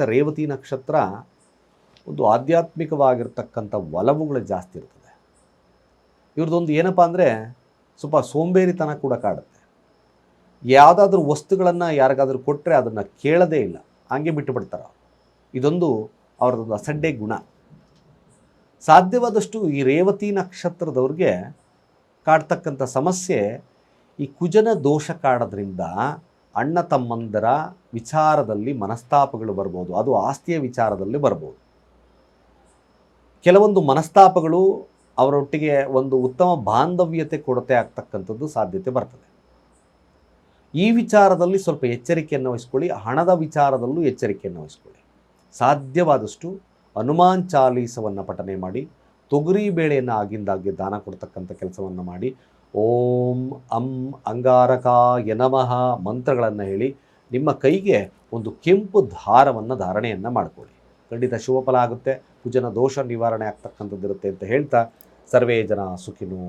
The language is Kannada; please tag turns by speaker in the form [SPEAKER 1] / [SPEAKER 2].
[SPEAKER 1] ಮತ್ತು ರೇವತಿ ನಕ್ಷತ್ರ ಒಂದು ಆಧ್ಯಾತ್ಮಿಕವಾಗಿರ್ತಕ್ಕಂಥ ಒಲವುಗಳು ಜಾಸ್ತಿ ಇರ್ತದೆ. ಇವ್ರದ್ದೊಂದು ಏನಪ್ಪ ಅಂದರೆ ಸ್ವಲ್ಪ ಸೋಂಬೇರಿತನ ಕೂಡ ಕಾಡುತ್ತೆ. ಯಾವುದಾದ್ರೂ ವಸ್ತುಗಳನ್ನು ಯಾರಿಗಾದ್ರೂ ಕೊಟ್ಟರೆ ಅದನ್ನು ಕೇಳದೇ ಇಲ್ಲ. ಹಂಗೆ ಬಿಟ್ಟು ಬಿಡ್ತಾರೆ ಇದೊಂದು ಅವ್ರದ್ದೊಂದು ಅಸಡ್ಡೆ ಗುಣ. ಸಾಧ್ಯವಾದಷ್ಟು ಈ ರೇವತಿ ನಕ್ಷತ್ರದವ್ರಿಗೆ ಕಾಡ್ತಕ್ಕಂಥ ಸಮಸ್ಯೆ ಈ ಕುಜನ ದೋಷ ಕಾಡೋದ್ರಿಂದ ಅಣ್ಣ ತಮ್ಮಂದರ ವಿಚಾರದಲ್ಲಿ ಮನಸ್ತಾಪಗಳು ಬರ್ಬೋದು. ಅದು ಆಸ್ತಿಯ ವಿಚಾರದಲ್ಲಿ ಬರ್ಬೋದು. ಕೆಲವೊಂದು ಮನಸ್ತಾಪಗಳು ಅವರೊಟ್ಟಿಗೆ ಒಂದು ಉತ್ತಮ ಬಾಂಧವ್ಯತೆ ಕೊಡತೆ ಆಗ್ತಕ್ಕಂಥದ್ದು ಸಾಧ್ಯತೆ ಬರ್ತದೆ. ಈ ವಿಚಾರದಲ್ಲಿ ಸ್ವಲ್ಪ ಎಚ್ಚರಿಕೆಯನ್ನು ವಹಿಸ್ಕೊಳ್ಳಿ, ಹಣದ ವಿಚಾರದಲ್ಲೂ ಎಚ್ಚರಿಕೆಯನ್ನು ವಹಿಸ್ಕೊಳ್ಳಿ. ಸಾಧ್ಯವಾದಷ್ಟು ಹನುಮಾನ್ ಚಾಲೀಸವನ್ನು ಪಠನೆ ಮಾಡಿ, ತೊಗರಿ ಬೇಳೆಯನ್ನು ಆಗಿಂದಾಗ್ಗೆ ದಾನ ಕೊಡ್ತಕ್ಕಂಥ ಕೆಲಸವನ್ನು ಮಾಡಿ ಓಂ ಅಂ ಅಂಗಾರಕಾಯ ನಮಃ ಮಂತ್ರಗಳನ್ನು ಹೇಳಿ ನಿಮ್ಮ ಕೈಗೆ ಒಂದು ಕೆಂಪು ದಾರವನ್ನು ಧಾರಣೆಯನ್ನು ಮಾಡಿಕೊಳ್ಳಿ ಖಂಡಿತ ಶುಭ ಫಲ ಆಗುತ್ತೆ ಕುಜನ ದೋಷ ನಿವಾರಣೆ ಆಗ್ತಕ್ಕಂಥದ್ದಿರುತ್ತೆ ಅಂತ ಹೇಳ್ತಾ ಸರ್ವೇ ಜನ ಸುಖಿನೋ.